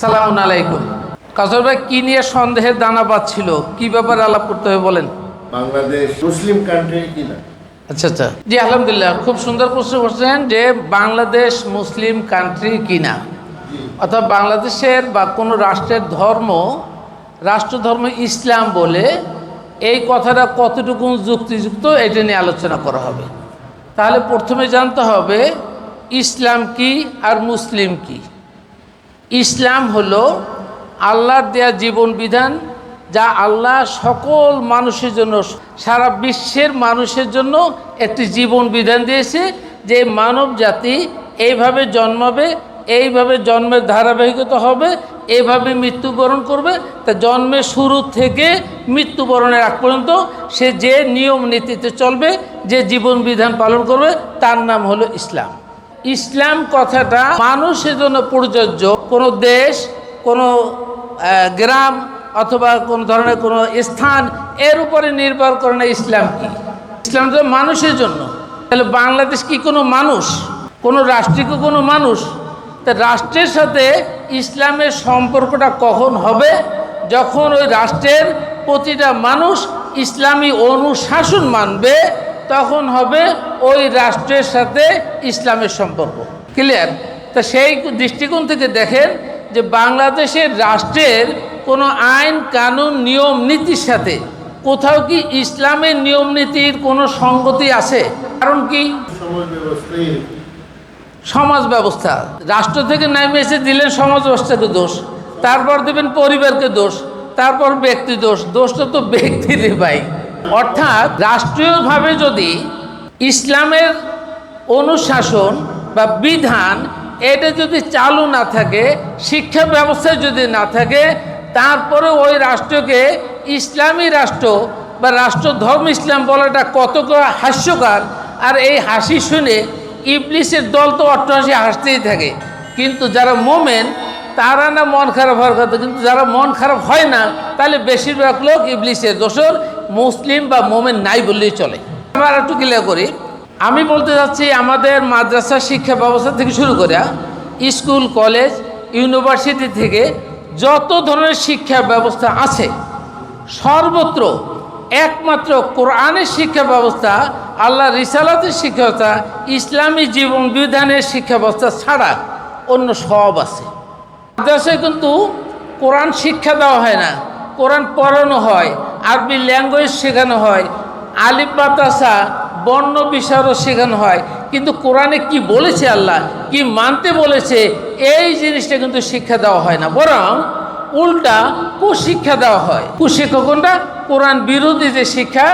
সালাম আলাইকুম। কাজর ভাই কি নিয়ে সন্দেহের দানা বাঁধছিল? কি ব্যাপারে আলাপ করতে হবে বলেন। বাংলাদেশ মুসলিম কান্ট্রি কিনা আচ্ছা আচ্ছা। জি আলহামদুলিল্লাহ। খুব সুন্দর প্রশ্ন করছেন যে বাংলাদেশ মুসলিম কান্ট্রি কিনা অর্থাৎ বাংলাদেশের বা কোনো রাষ্ট্রের ধর্ম রাষ্ট্রধর্ম ইসলাম বলে এই কথাটা কতটুকু যুক্তিযুক্ত এটা নিয়ে আলোচনা করা হবে। তাহলে প্রথমে জানতে হবে ইসলাম কি আর মুসলিম কি? ইসলাম হলো আল্লাহর দেয়া জীবন বিধান, যা আল্লাহ সকল মানুষের জন্য, সারা বিশ্বের মানুষের জন্য একটি জীবন বিধান দিয়েছে, যে মানব জাতি এইভাবে জন্মাবে, এইভাবে জন্মের ধারাবাহিকতা হবে, এইভাবে মৃত্যুবরণ করবে। তা জন্মের শুরু থেকে মৃত্যুবরণের আগ পর্যন্ত সে যে নিয়ম নীতিতে চলবে, যে জীবন বিধান পালন করবে, তার নাম হলো ইসলাম। ইসলাম কথাটা মানুষের জন্য প্রযোজ্য। কোনো দেশ, কোনো গ্রাম অথবা কোনো ধরনের কোনো স্থান, এর উপরে নির্ভর করে না ইসলাম কি। ইসলাম তো মানুষের জন্য। তাহলে বাংলাদেশ কি কোনো মানুষ? কোনো রাষ্ট্রে কি কোনো মানুষ? তা রাষ্ট্রের সাথে ইসলামের সম্পর্কটা কখন হবে? যখন ওই রাষ্ট্রের প্রতিটা মানুষ ইসলামী অনুশাসন মানবে তখন হবে ওই রাষ্ট্রের সাথে ইসলামের সম্পর্ক। ক্লিয়ার তা সেই দৃষ্টিকোণ থেকে দেখেন যে বাংলাদেশের রাষ্ট্রের কোনো আইন, কানুন, নিয়ম, নীতির সাথে কোথাও কি ইসলামের নিয়ম, নীতির কোনো সঙ্গতি আছে? কারণ কি? সমাজ ব্যবস্থা। রাষ্ট্র থেকে নেমে এসে দিলেন সমাজ ব্যবস্থাকে দোষ, তারপর দেবেন পরিবারকে দোষ, তারপর ব্যক্তি দোষ। দোষটা তো ব্যক্তির ভাই। অর্থাৎ রাষ্ট্রীয়ভাবে যদি ইসলামের অনুশাসন বা বিধান এটা যদি চালু না থাকে, শিক্ষা ব্যবস্থা যদি না থাকে তারপরে ওই রাষ্ট্রকে ইসলামী রাষ্ট্র বা রাষ্ট্র ধর্ম ইসলাম বলাটা কত হাস্যকর। আর এই হাসি শুনে ইবলিসের দল তো অট্টহাসি হাসতেই থাকে। কিন্তু যারা মোমেন তারা না মন খারাপ হওয়ার কথা, কিন্তু যারা মন খারাপ হয় না, তাহলে বেশিরভাগ লোক ইবলিসের দোষর, মুসলিম বা মোমেন নাই বললেই চলে। আবার একটু ক্লিয়ার করি। আমি বলতে যাচ্ছি আমাদের মাদ্রাসা শিক্ষা ব্যবস্থা থেকে শুরু করে, স্কুল, কলেজ, ইউনিভার্সিটি থেকে যত ধরনের শিক্ষা ব্যবস্থা আছে, সর্বত্র একমাত্র কোরআনের শিক্ষা ব্যবস্থা আল্লাহ রিসালাতের শিক্ষা ব্যবস্থা, ইসলামী জীবন বিধানের শিক্ষা ব্যবস্থা ছাড়া অন্য সব আছে। মাদ্রাসায় কিন্তু কোরআন শিক্ষা দেওয়া হয় না। কোরআন পড়ানো হয়, আরবি ল্যাঙ্গুয়েজ শেখানো হয়, আলিফ বাতাসা বর্ণ বিশারও শেখানো হয়। কিন্তু কোরআনে কি বলেছে আল্লাহ? কি মানতে বলেছে? এই জিনিসটা কিন্তু শিক্ষা দেওয়া হয় না। বরং উল্টা কুশিক্ষা দেওয়া হয়। কুশিক্ষা কোনটা? কোরআন বিরোধী যে শিক্ষা,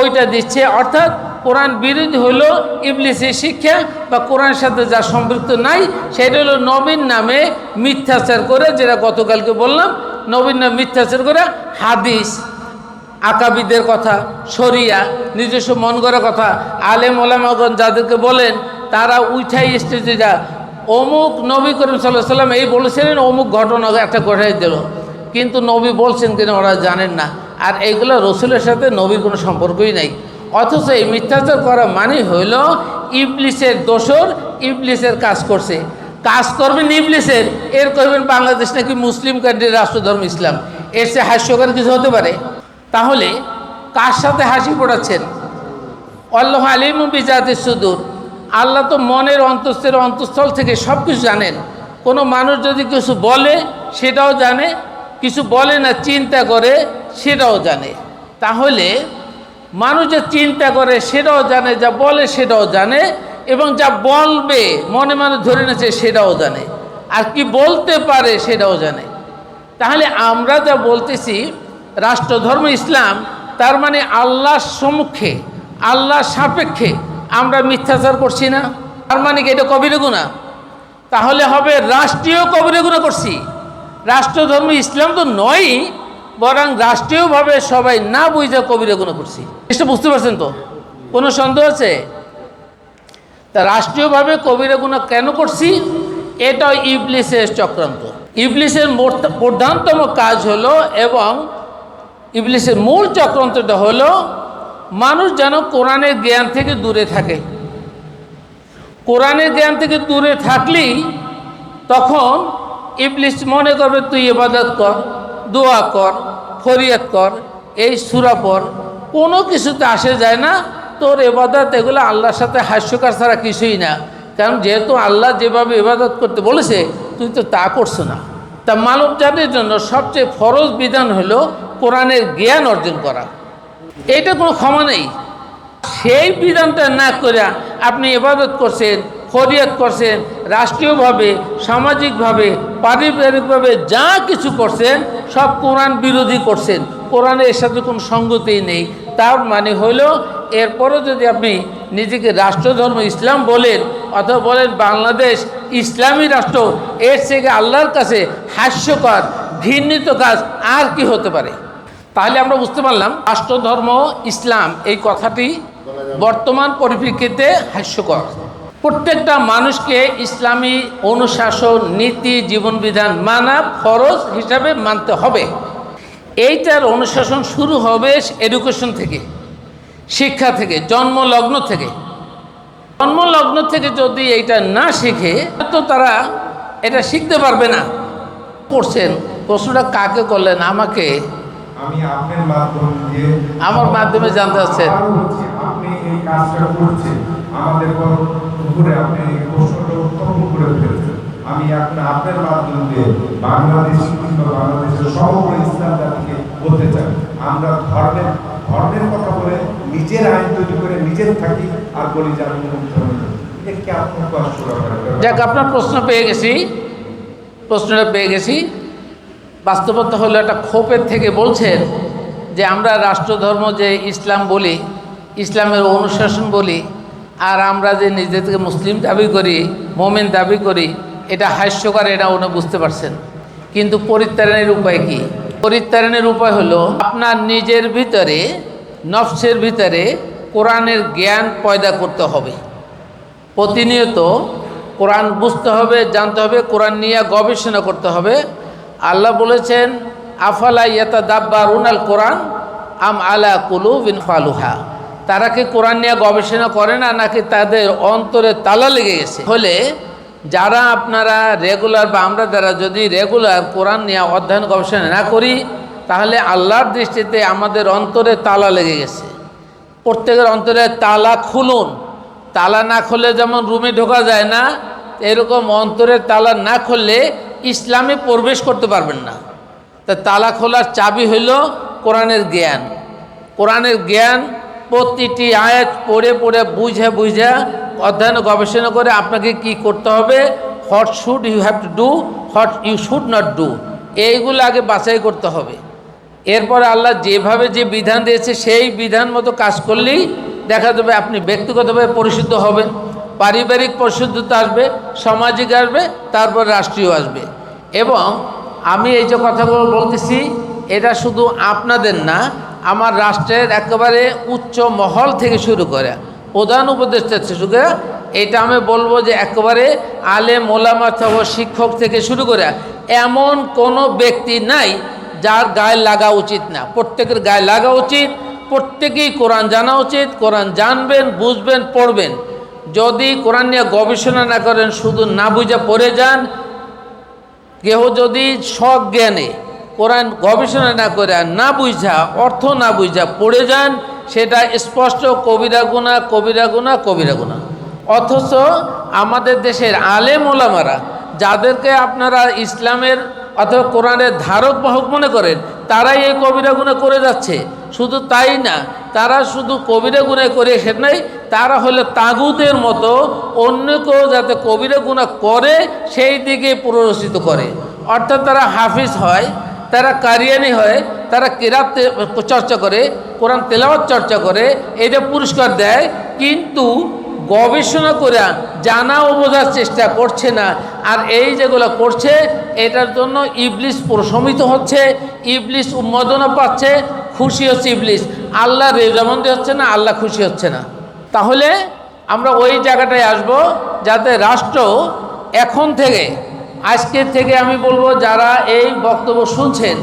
ওইটা দিচ্ছে। অর্থাৎ কোরআন বিরোধী হলো ইবলিসের শিক্ষা বা কোরআনের সাথে যা সম্পৃক্ত নাই, সেটা হলো নবীন নামে মিথ্যাচার করে, যেটা গতকালকে বললাম নবীন নামে মিথ্যাচার করে হাদিস, আকাবিদের কথা, শরিয়া, নিজস্ব মন করা কথা, আলেম ওলামাগন যাদেরকে বলেন, তারা উঠাই স্টেজে যা, অমুক নবী করিম সাল্লাহ সাল্লাম এই বলেছিলেন, অমুক ঘটনা একটা ঘটাই দিল। কিন্তু নবী বলছেন কিনা ওরা জানেন না। আর এইগুলো রসুলের সাথে নবীর কোনো সম্পর্কই নাই। অথচ এই মিথ্যাচার করা মানে হইল ইবলিসের দোসর ইবলিসের কাজ করছে। কাজ করবেন ইবলিসের, এর করবেন বাংলাদেশ নাকি মুসলিম কান্ট্রির রাষ্ট্রধর্ম, ইসলাম। এর সে হাস্যকর কিছু হতে পারে। তাহলে কার সাথে হাসি পড়াচ্ছেন আল্লাহ আলিম বিজাতে সুদূর। আল্লাহ তো মনের অন্তস্থের অন্তঃস্থল থেকে সব কিছু জানেন। কোনো মানুষ যদি কিছু বলে, সেটাও জানে। কিছু বলে না, চিন্তা করে, সেটাও জানে। তাহলে মানুষ যে চিন্তা করে, সেটাও জানে, যা বলে সেটাও জানে এবং যা বলবে, মনে মনে ধরে নিয়েছে সেটাও জানে। আর কি বলতে পারে সেটাও জানে। তাহলে আমরা যা বলতেছি, রাষ্ট্রধর্ম ইসলাম, তার মানে আল্লাহর সম্মুখে, আল্লাহর সাপেক্ষে আমরা মিথ্যাচার করছি না। তার মানে কি এটা কবিরে গুণা? তাহলে হবে রাষ্ট্রীয় কবিরে গুণা করছি। রাষ্ট্রধর্ম ইসলাম তো নয়ই বরং রাষ্ট্রীয়ভাবে সবাই না বুঝে কবিরে গুণা করছি। এটা বুঝতে পারছেন তো? কোনো সন্দেহ আছে? তা রাষ্ট্রীয়ভাবে কবিরা গুণা কেন করছি? এটা ইবলিসের চক্রান্ত। ইবলিসের প্রধানতম কাজ হলো এবং ইবলিসের মূল চক্রান্তটা হলো মানুষ যেন কোরআনের জ্ঞান থেকে দূরে থাকে। কোরআনের জ্ঞান থেকে দূরে থাকলেই তখন ইবলিস মনে করবে, তুই ইবাদত কর। দোয়া কর, ফরিয়াদ কর, এই সুরা পর কোনো কিছুতে আসে যায় না, তোর এবাদত এগুলো আল্লাহর সাথে হাস্যকার ছাড়া কিছুই না। কারণ যেহেতু আল্লাহ যেভাবে ইবাদত করতে বলেছে, তুই তো তা করছ না। তা মানব জাতির জন্য সবচেয়ে ফরজ বিধান হলো কোরআনের জ্ঞান অর্জন করা। এটা কোনো ক্ষমা নেই। সেই বিধানটা না করে আপনি ইবাদত করছেন ফরিয়াদ করছেন রাষ্ট্রীয়ভাবে, সামাজিকভাবে, পারিবারিকভাবে যা কিছু করছেন সব কোরআন বিরোধী করছেন কোরআনের সাথে কোনো সঙ্গতিই নেই। তার মানে হলো, এরপরও যদি আপনি নিজেকে রাষ্ট্রধর্ম, ইসলাম বলেন, অথবা বলেন বাংলাদেশ ইসলামী রাষ্ট্র, এর থেকে আল্লাহর কাছে হাস্যকর, ঘৃণিত কাজ আর কি হতে পারে? তাহলে আমরা বুঝতে পারলাম, রাষ্ট্রধর্ম, ইসলাম এই কথাটি বর্তমান পরিপ্রেক্ষিতে হাস্যকর। প্রত্যেকটা মানুষকে ইসলামী অনুশাসন নীতি জীবনবিধান মানা ফরজ হিসাবে মানতে হবে। এইটার অনুশাসন শুরু হবে এডুকেশন থেকে শিক্ষা থেকে জন্মলগ্ন থেকে। জন্মলগ্ন থেকে যদি এইটা না শিখে তো তারা এটা শিখতে পারবে না। করছেন প্রশ্নটা কাকে করলেন আমাকে? আমার মাধ্যমে জানতে চাচ্ছেন। আপনি আমাদের বড়- উপরে আপনি প্রশ্নটা উত্থাপন করে ফেলছেন। আমি আপনার আপনার মাধ্যম বাংলাদেশ কিংবা বাংলাদেশের সমগ্র ইসলাম জাতিকে বলতে চাই। আমরা ধর্মের ধর্মের কথা বলে নিজের আইন তৈরি করে নিজের থাকি আর বলি যে আমি যাক, আপনার প্রশ্ন পেয়ে গেছি। প্রশ্নটা পেয়ে গেছি। বাস্তবতা হলো একটা ক্ষোভের থেকে বলছেন যে আমরা রাষ্ট্রধর্ম যে ইসলাম বলি, ইসলামের অনুশাসন বলি আর আমরা যে নিজেদেরকে মুসলিম দাবি করি, মোমেন দাবি করি, এটা হাস্যকর, এটা উনি বুঝতে পারছেন। কিন্তু পরিত্রাণের উপায় কি? পরিত্রাণের উপায় হলো, আপনার নিজের ভিতরে, নফসের ভিতরে কোরআনের জ্ঞান পয়দা করতে হবে। প্রতিনিয়ত কোরআন বুঝতে হবে, জানতে হবে, কোরআন নিয়ে গবেষণা করতে হবে। আল্লাহ বলেছেন, আফালা ইয়াতা দাব্বার রুনাল কোরআন আম আলা কুলু বিন ফালুহা। তারা কি কোরআন নিয়ে গবেষণা করে না, নাকি তাদের অন্তরে তালা লেগে গেছে? হলে যারা আপনারা রেগুলার বা আমরা যারা যদি রেগুলার কোরআন নিয়ে অধ্যয়ন গবেষণা না করি, তাহলে আল্লাহর দৃষ্টিতে আমাদের অন্তরে তালা লেগে গেছে। প্রত্যেকের অন্তরে তালা খুলুন। তালা না খুললে যেমন রুমে ঢোকা যায় না, এরকম অন্তরের তালা না খুললে ইসলামে প্রবেশ করতে পারবেন না। তা তালা খোলার চাবি হইল কোরআনের জ্ঞান। কোরআনের জ্ঞান প্রতিটি আয়াত পড়ে পড়ে বুঝে বুঝে অধ্যয়ন গবেষণা করে আপনাকে কি করতে হবে? What should you have to do what you should not do এইগুলো আগে বাছাই করতে হবে। এরপরে আল্লাহ যেভাবে যে বিধান দিয়েছে, সেই বিধান মতো কাজ করলেই দেখা যাবে আপনি ব্যক্তিগতভাবে পরিশুদ্ধ হবেন, পারিবারিক পরিশুদ্ধতা আসবে, সামাজিক আসবে, তারপর রাষ্ট্রীয় আসবে। এবং আমি এই যে কথাগুলো বলতেছি, এটা শুধু আপনাদের না আমার রাষ্ট্রের একেবারে উচ্চ মহল থেকে শুরু করে প্রধান উপদেষ্টা শুরু করে এটা আমি বলব যে একেবারে আলে মোলামা থেকে শিক্ষক থেকে শুরু করে এমন কোনো ব্যক্তি নাই যার গায়ে লাগা উচিত না। প্রত্যেকের গায়ে লাগা উচিত, প্রত্যেকেই কোরআন জানা উচিত, কোরআন জানবেন, বুঝবেন, পড়বেন। যদি কোরআন নিয়ে গবেষণা না করেন, শুধু না বুঝে পড়ে যান, কেহ যদি সজ্ঞানে কোরআন গবেষণা না করে না বুঝা, অর্থ না বুঝা পড়ে যান, সেটা স্পষ্ট, কবিরা গুণা কবিরা গুণা কবিরা গুণা অথচ আমাদের দেশের আলেম ওলামারা, যাদেরকে আপনারা ইসলামের অথবা কোরআনের ধারক বাহক মনে করেন, তারাই এই কবিরা গুণা করে যাচ্ছে। শুধু তাই না, তারা শুধু কবিরা গুণা করে সেটাই তারা হলে তাগুদের মতো অন্য কেউ যাতে কবিরা গুণা করে, সেই দিকে প্ররোচিত করে। অর্থাৎ তারা হাফিজ হয় তারা কারিয়ানি হয়, তারা কেরাত চর্চা করে, কোরআন তেলাওয়াত চর্চা করে, এটা পুরস্কার দেয়, কিন্তু গবেষণা করে জানা ও বোঝার চেষ্টা করছে না। আর এই যেগুলো করছে, এটার জন্য ইবলিস প্রশমিত হচ্ছে, ইবলিস উন্মোদনা পাচ্ছে, খুশি হচ্ছে ইবলিস। আল্লাহ রেজামন্দি হচ্ছে না, আল্লাহ খুশি হচ্ছে না। তাহলে আমরা ওই জায়গাটায় আসব, যাতে রাষ্ট্র এখন থেকে আজকের থেকে আমি বলব, যারা এই বক্তব্য শুনছেন,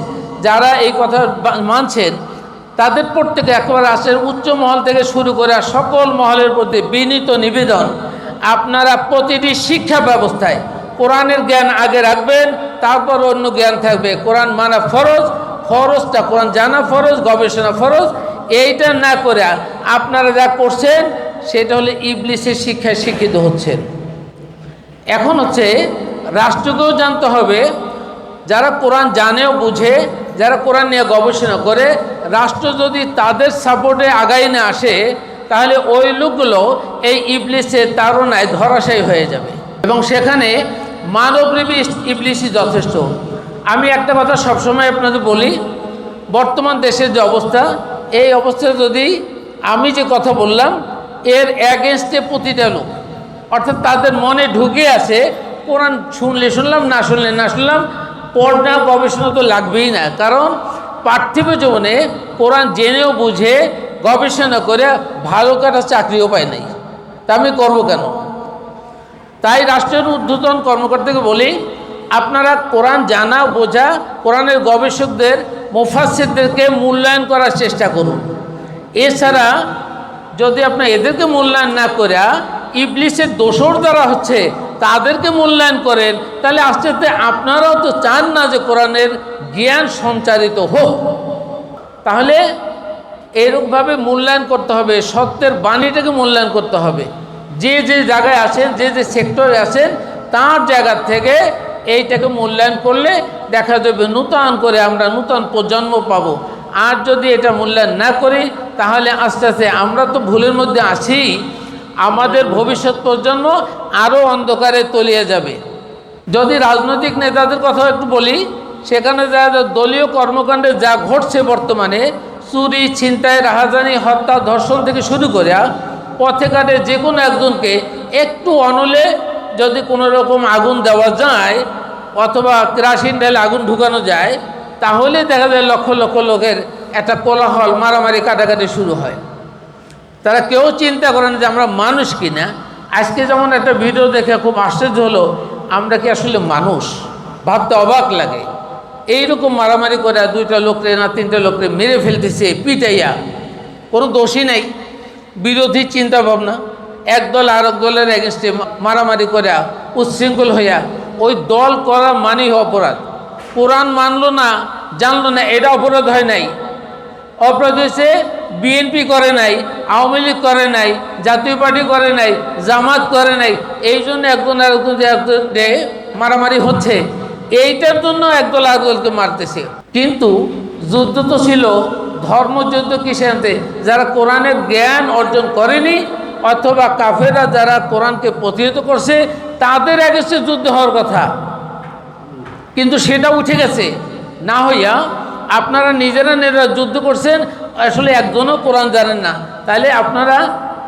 যারা এই কথা মানছেন, তাদের প্রত্যেকে একেবারে আসের উচ্চ মহল থেকে শুরু করে সকল মহলের প্রতি বিনীত নিবেদন। আপনারা প্রতিটি শিক্ষা ব্যবস্থায় কোরআনের জ্ঞান আগে রাখবেন, তারপর অন্য জ্ঞান থাকবে। কোরআন মানা ফরজ, ফরজটা কোরআন জানা ফরজ, গবেষণা ফরজ। এইটা না করে আপনারা যা করছেন, সেটা হলে ইবলিসের শিক্ষায় শিক্ষিত হচ্ছেন। এখন হচ্ছে রাষ্ট্রকেও জানতে হবে, যারা কোরআন জানেও বুঝে, যারা কোরআন নিয়ে গবেষণা করে, রাষ্ট্র যদি তাদের সাপোর্টে আগায় না আসে, তাহলে ওই লোকগুলো এই ইবলিসের তাড়নায় ধরাশায়ী হয়ে যাবে। এবং সেখানে মানবরূপী ইবলিসই যথেষ্ট। আমি একটা কথা সবসময় আপনাদের বলি, বর্তমান দেশের যে অবস্থা, এই অবস্থায় যদি আমি যে কথা বললাম, এর অ্যাগেনস্টে প্রতিটা লোক, অর্থাৎ তাদের মনে ঢুকে আছে কোরআন শুনলে শুনলাম, না শুনলে না শুনলাম পড়না গবেষণা তো লাগবেই না। কারণ পার্থিব জীবনে কোরআন জেনেও বুঝে, গবেষণা করে ভালো কাটা চাকরিও পায় নাই। তা আমি করব কেন? তাই রাষ্ট্রের ঊর্ধ্বতন কর্মকর্তাকে বলি, আপনারা কোরআন জানা, বোঝা, কোরআনের গবেষকদের মুফাসিরদেরকে মূল্যায়ন করার চেষ্টা করুন। এছাড়া যদি আপনার এদেরকে মূল্যায়ন না করে ইবলিসের দোষর দ্বারা হচ্ছে, তাদেরকে মূল্যায়ন করেন। তাহলে আস্তে আস্তে আপনারাও তো চান না যে কোরআনের জ্ঞান সঞ্চারিত হোক। তাহলে এরকমভাবে মূল্যায়ন করতে হবে, সত্যের বাণীটাকে মূল্যায়ন করতে হবে। যে যে জায়গায় আছেন যে যে সেক্টরে আছেন তার জায়গা থেকে এইটাকে মূল্যায়ন করলে দেখা যাবে নূতন করে আমরা নূতন প্রজন্ম পাবো। আর যদি এটা মূল্যায়ন না করি, তাহলে আস্তে আস্তে আমরা তো ভুলের মধ্যে আছি। আমাদের ভবিষ্যৎ প্রজন্ম আরও অন্ধকারে তলিয়ে যাবে। যদি রাজনৈতিক নেতাদের কথা একটু বলি, সেখানে যা দলীয় কর্মকাণ্ডে যা ঘটছে বর্তমানে, চুরি, ছিনতাই, রাহাজানি, হত্যা, ধর্ষণ থেকে শুরু করে পথে ঘাটে যে কোনো একজনকে একটু অনলে যদি কোনো রকম আগুন দেওয়া যায় অথবা কেরাসিন ঢেলে আগুন ঢুকানো যায়, তাহলে দেখা যায় লক্ষ লক্ষ লোকের একটা কোলাহল, মারামারি, কাটাকাটি শুরু হয়। তারা কেউ চিন্তা করেন যে আমরা মানুষ কিনা। আজকে যেমন একটা ভিডিও দেখে খুব আশ্চর্য হলো, আমরা কি আসলে মানুষ? ভাবতে অবাক লাগে। এইরকম মারামারি করে দুইটা লোকরে না তিনটা লোকরে মেরে ফেলতেছে, পিটাইয়া। কোনো দোষী নেই। বিরোধী চিন্তা ভাবনা। এক দল আর এক দলের এগেনস্টে মারামারি করে, উচ্ছৃঙ্খল হইয়া। ওই দল করা মানেই অপরাধ। কোরআন মানলো না, জানলো না, এটা অপরাধ হয় নাই। হয়েছে বিএনপি করে নাই, আওয়ামী লীগ করে নাই, জাতীয় পার্টি করে নাই, জামাত করে নাই, এই জন্য একজন আর একজন যে মারামারি হচ্ছে, এইটার জন্য একদল আরেকদলকে মারতেছে। কিন্তু যুদ্ধ তো ছিল ধর্মযুদ্ধ কিসে আনতে যারা কোরআনের জ্ঞান অর্জন করেনি, অথবা কাফেরা যারা কোরআনকে প্রতিহত করছে, তাদের আগে সে যুদ্ধ হওয়ার কথা। কিন্তু সেটা উঠে গেছে। না হইয়া আপনারা নিজেরা নিজেরা যুদ্ধ করছেন, আসলে একজনও কোরআন জানেন না। তাহলে আপনারা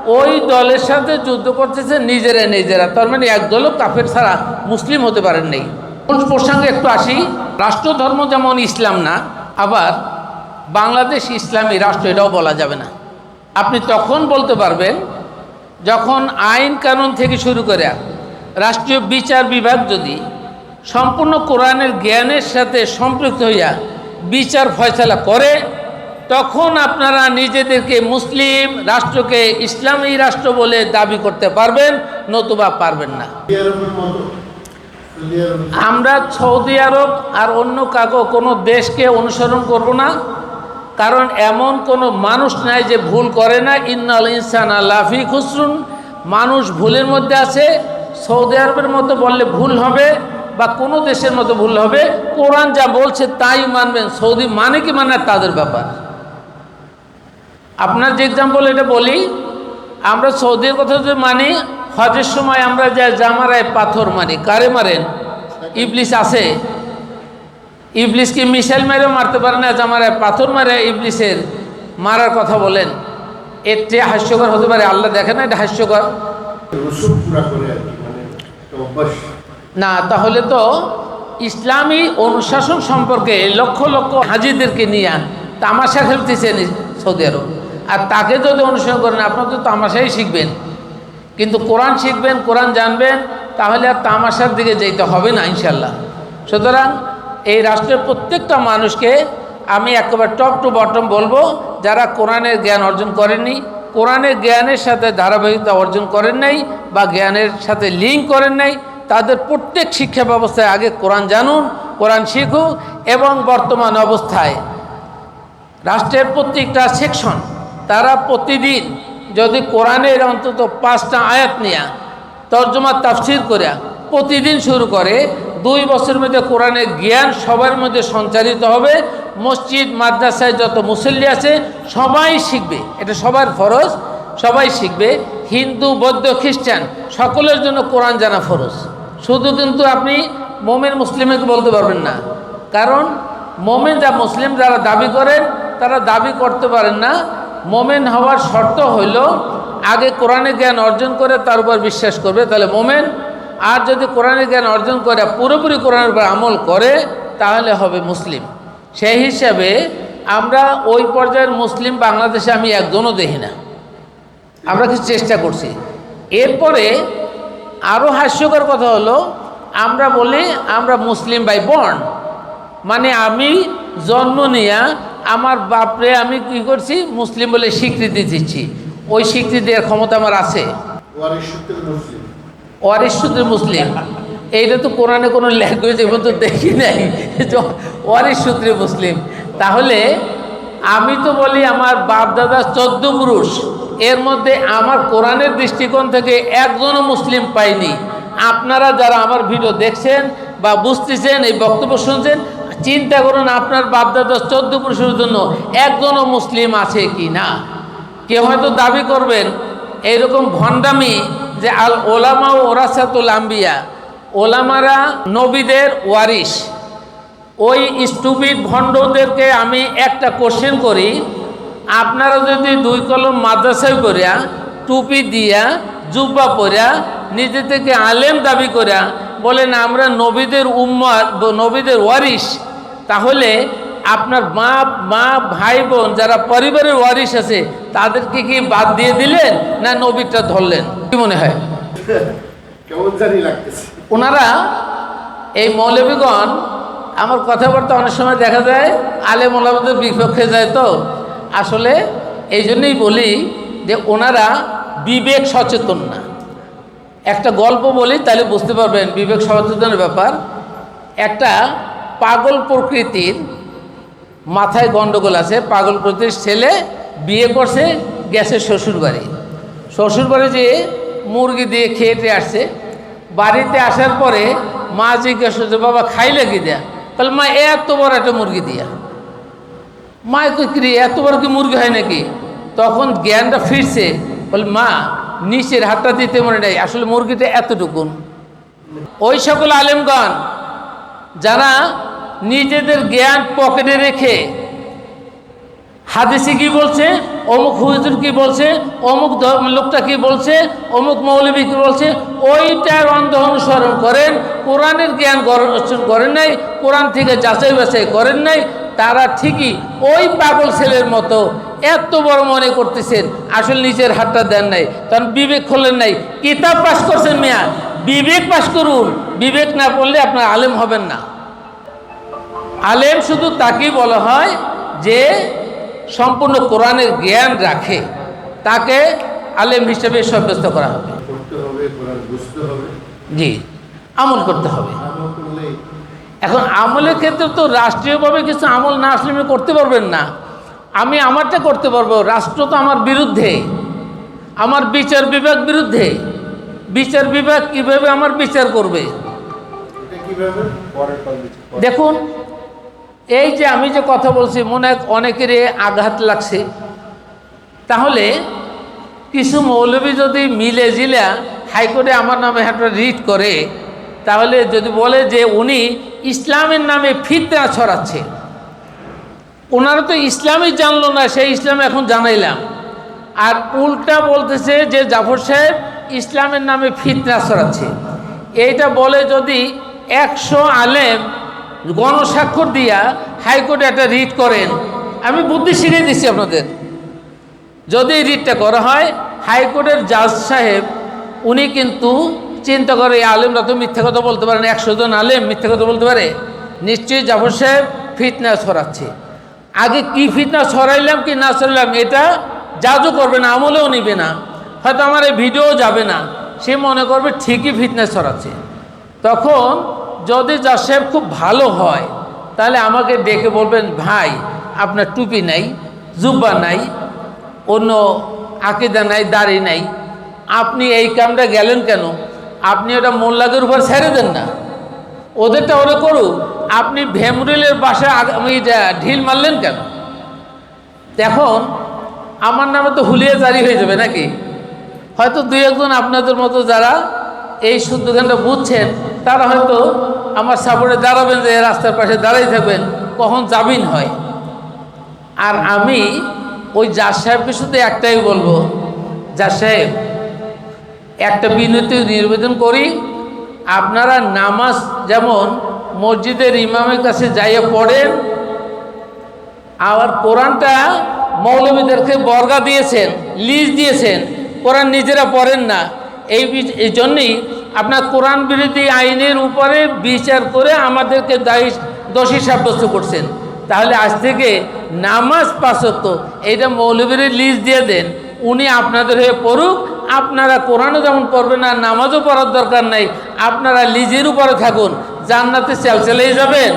ওই দলের সাথে যুদ্ধ করতেছেন নিজেরা নিজেরা। তার মানে একদলও কাফের ছাড়া মুসলিম হতে পারেন নেই। কোন প্রসঙ্গে একটু আসি। রাষ্ট্রধর্ম যেমন ইসলাম না, আবার বাংলাদেশ ইসলামী রাষ্ট্র এটাও বলা যাবে না। আপনি তখন বলতে পারবেন, যখন আইন কানুন থেকে শুরু করে রাষ্ট্রীয় বিচার বিভাগ যদি সম্পূর্ণ কোরআনের জ্ঞানের সাথে সম্পৃক্ত হইয়া বিচার ফয়সলা করে, তখন আপনারা নিজেদেরকে মুসলিম রাষ্ট্রকে ইসলামী রাষ্ট্র বলে দাবি করতে পারবেন, নতুবা পারবেন না। আমরা সৌদি আরব আর অন্য কাগো কোনো দেশকে অনুসরণ করব না, কারণ এমন কোনো মানুষ নাই যে ভুল করে না। ইন্নাল ইনসান লাফি খুসরুন। মানুষ ভুলের মধ্যে আছে, সৌদি আরবের মতো বললে ভুল হবে। বা কোনো দেশের মতো ভুল হবে, কোরআন যা বলছে তাই মানবেন, সৌদি মানে কি মানে তাদের ব্যাপার। আপনার যে এক্সাম্পল এটা বলি, আমরা সৌদির কথা যদি মানি, হজের সময় আমরা যা জামারায় পাথর মারি, কারে মারেন? ইবলিস আছে। ইবলিসকে মিসাইল মেরেও মারতে পারে না, জামারায় পাথর মারে, ইবলিসের মারার কথা বলেন? এর চেয়ে হাস্যকর হতে পারে, আল্লাহ দেখে না এটা হাস্যকর? করে না, তাহলে তো ইসলামী অনুশাসন সম্পর্কে লক্ষ লক্ষ হাজিদেরকে নিয়ে তামাশা খেলতেছেন সৌদি আরব। আর তাকে যদি অনুসরণ করেন, আপনার তো তামাশাই শিখবেন। কিন্তু কোরআন শিখবেন, কোরআন জানবেন, তাহলে আর তামাশার দিকে যেতে হবে না ইনশাল্লাহ সুতরাং এই রাষ্ট্রের প্রত্যেকটা মানুষকে আমি একেবারে টপ টু বটম বলব, যারা কোরআনের জ্ঞান অর্জন করেননি, কোরআনের জ্ঞানের সাথে ধারাবাহিকতা অর্জন করেন নাই বা জ্ঞানের সাথে লিঙ্ক করেন নাই তাদের প্রত্যেক শিক্ষা ব্যবস্থায় আগে কোরআন জানুন, কোরআন শিখুক এবং বর্তমান অবস্থায় রাষ্ট্রের প্রত্যেকটা সেকশন, তারা প্রতিদিন যদি কোরআনের অন্তত পাঁচটা আয়াত নিয়ে, তর্জমা, তাফসির করে প্রতিদিন শুরু করে, দুই বছরের মধ্যে কোরআনের জ্ঞান সবার মধ্যে সঞ্চারিত হবে, মসজিদ, মাদ্রাসায় যত মুসল্লি আছে, সবাই শিখবে, এটা সবার ফরজ, সবাই শিখবে, হিন্দু, বৌদ্ধ, খ্রিস্টান, সকলের জন্য কোরআন জানা ফরজ। শুধু কিন্তু আপনি মোমেন মুসলিমকে বলতে পারবেন না। কারণ মোমেন যা মুসলিম যারা দাবি করেন তারা দাবি করতে পারেন না। মোমেন হওয়ার শর্ত হইল, আগে কোরআনে জ্ঞান অর্জন করে তার উপর বিশ্বাস করবে। তাহলে মোমেন, আর যদি কোরআনে জ্ঞান অর্জন করে, পুরোপুরি কোরআনের উপর আমল করে, তাহলে হবে মুসলিম। সেই হিসাবে আমরা ওই পর্যায়ের মুসলিম বাংলাদেশে আমি একজনও দেখি না। আমরা কিছু চেষ্টা করছি। এরপরে আরও হাস্যকর কথা হলো আমরা বলি আমরা মুসলিম বাই বর্ণ মানে আমি জন্ম নিয়ে আমার বাপরে আমি কি করছি মুসলিম বলে স্বীকৃতি দিচ্ছি। ওই স্বীকৃতি দেওয়ার ক্ষমতা আমার আছে। ওয়ারিস সূত্রে মুসলিম। এইটা তো কোরআনে কোনো ল্যাঙ্গুয়েজ এবং তো দেখি নাই। ওয়ারিস সূত্রে মুসলিম। তাহলে আমি তো বলি আমার বাপ দাদা চোদ্দ পুরুষ। এর মধ্যে আমার কোরআনের দৃষ্টিকোণ থেকে একজনও মুসলিম পাইনি। আপনারা যারা আমার ভিডিও দেখছেন বা বুঝতেছেন, এই বক্তব্য শুনছেন, চিন্তা করুন আপনার বাপ দাদা চোদ্দ পুরুষের জন্য একজনও মুসলিম আছে কি না। কেউ হয়তো দাবি করবেন, এইরকম ভণ্ডামি যে আল ওলামা ওরাসাতুল আম্বিয়া, ওলামারা নবীদের ওয়ারিস ওই স্টুপিড ভণ্ডদেরকে আমি একটা কোশ্চেন করি। আপনারা যদি দুই কলম মাদ্রাসায় করিয়া টুপি দিয়া জুব্বা পরিয়া নিজে থেকে আলেম দাবি করিয়া বলেন আমরা নবীদের উম্মত নবীদের ওয়ারিস তাহলে আপনার মা মা ভাই বোন যারা পরিবারের ওয়ারিস আছে তাদেরকে কি বাদ দিয়ে দিলেন না নবীটা ধরলেন? কি মনে হয়? ওনারা এই মৌলবীগণ আমার কথাবার্তা অনেক সময় দেখা যায় আলে মৌলবীদের বিপক্ষে যায় তো। আসলে এই জন্যই বলি যে ওনারা বিবেক সচেতন না। একটা গল্প বলি, তাহলে বুঝতে পারবেন বিবেক সচেতনের ব্যাপার। একটা পাগল প্রকৃতির মাথায় গন্ডগোল আছে। পাগল প্রকৃতির ছেলে বিয়ে করছে গ্যাসের শ্বশুর বাড়ি শ্বশুর বাড়ি যেয়ে মুরগি দিয়ে খেয়ে টেয়ে আসছে। বাড়িতে আসার পরে মা জিজ্ঞেস বাবা, খাইলে কি দেয়া? বলে মা, এত বড় একটা মুরগি দিয়া। মা কি এত বড় কি মুরগি হয় নাকি? তখন জ্ঞানটা ফিরছে। বলে, মা, নিচের হাতটা দিতে মনে নেই, আসলে মুরগিটা এতটুকুন ওই সকল আলেমগণ, যারা নিজেদের জ্ঞান পকেটে রেখে হাদিসে কি বলছে? অমুক হুজুর কি বলছে? অমুক লোকটা কি বলছে? অমুক মৌলবী কি বলছে? ওইটার অন্ধ অনুসরণ করেন, কোরআনের জ্ঞান অর্জন করেন নাই, কোরআন থেকে যাচাই বাছাই করেন নাই, তারা ঠিকই ওই পাগল ছেলের মতো এত বড় মনে করতেছেন, আসলে নিজের হাতটা দেন নাই, তখন বিবেক খোলেন নাই, কিতাব পাশ করছেন মিয়া, বিবেক পাশ করুন, বিবেক না পড়লে আপনার আলেম হবেন না। আলেম শুধু তাকেই বলা হয় যে সম্পূর্ণ কোরআনের জ্ঞান রাখে তাকে আলেম হিসেবে সাব্যস্ত করা হবে। জি আমল করতে হবে। এখন আমলের ক্ষেত্রে তো রাষ্ট্রীয়ভাবে কিছু আমল না আসলে আপনি করতে পারবেন না। আমি আমারটা করতে পারব রাষ্ট্র তো আমার বিরুদ্ধে। আমার বিচার বিভাগ বিরুদ্ধে। বিচার বিভাগ কীভাবে আমার বিচার করবে? দেখুন এই যে আমি যে কথা বলছি, মনে অনেকেরই আঘাত লাগছে। তাহলে কিছু মৌলবী যদি মিলে জিলা হাইকোর্টে আমার নামে একটা রিট করে, তাহলে যদি বলে যে উনি ইসলামের নামে ফিতনা ছড়াচ্ছে ওনারা তো ইসলামই জানলো না, সেই ইসলাম এখন জানাইলাম। আর উল্টা বলতেছে যে জাফর সাহেব ইসলামের নামে ফিতনা ছড়াচ্ছে। এইটা বলে যদি একশো আলেম গণস্বাক্ষর দিয়া হাইকোর্টে একটা রিট করেন। আমি বুদ্ধি শিখিয়ে দিচ্ছি আপনাদের। যদি এই রিটটা করা হয়, হাইকোর্টের জাজ সাহেব, উনি কিন্তু চিন্তা করে, এই আলেমরা তো মিথ্যা কথা বলতে পারেন একশো জন আলেম মিথ্যা কথা বলতে পারে। নিশ্চয়ই জাফর সাহেব ফিটনা ছড়াচ্ছে। আগে কি ফিটনা ছড়াইলাম, কি না ছড়াইলাম, এটা জাজও করবে না, আমলেও নিবে না। হয়তো আমার এই ভিডিও যাবে না। সে মনে করবে ঠিকই ফিটনেস ছড়াচ্ছে। তখন যদি সাহেব খুব ভালো হয়, তাহলে আমাকে ডেকে বলবেন, ভাই, আপনার টুপি নাই, জুব্বা নাই, অন্য আকিদা নাই, দাড়ি নাই, আপনি এই কামটা গেলেন কেন? আপনি ওটা মোল্লাদের উপর ছেড়ে দেন না। ওদেরটা ওরা করুক। আপনি ভেমরিলের বাসায় এটা ঢিল মারলেন কেন? এখন আমার নামে তো হুলিয়ে জারি হয়ে যাবে নাকি? হয়তো দুই একজন আপনাদের মতো যারা এই শুদ্ধখানটা বুঝছেন তারা হয়তো আমার সাপোর্টে দাঁড়াবেন যে রাস্তার পাশে দাঁড়াই থাকবেন, কখন জামিন হয়? আর আমি ওই জাজ সাহেবকে শুধু একটাই বলব, জাজ সাহেব, একটা বিনতি নিবেদন করি, আপনারা নামাজ যেমন মসজিদের ইমামের কাছে যাইয়ে পড়েন, আবার কোরআনটা মৌলবীদেরকে বর্গা দিয়েছেন লিজ দিয়েছেন, কোরআন নিজেরা পড়েন না। এই এই জন্যেই আপনার কোরআন বিরোধী আইনের উপরে বিচার করে আমাদেরকে দায়ী দোষী সাব্যস্ত করছেন। তাহলে আজ থেকে নামাজ পাশত্ব এইটা মৌলবীর লিজ দিয়ে দেন, উনি আপনাদের হয়ে পড়ুক, আপনারা কোরআনও যেমন পড়বেন আর নামাজও পড়ার দরকার নাই, আপনারা লিজের উপরে থাকুন, জান্নাতে চেলচেলেই যাবেন।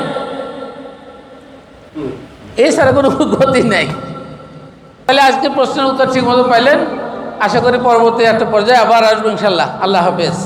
এছাড়া কোনো গতি নাই। তাহলে আজকে প্রশ্নের উত্তর ঠিক মতো পাইলেন। আশা করি পরবর্তী একটা পর্যায়ে আবার আসব ইনশাল্লাহ। আল্লাহ হাফেজ।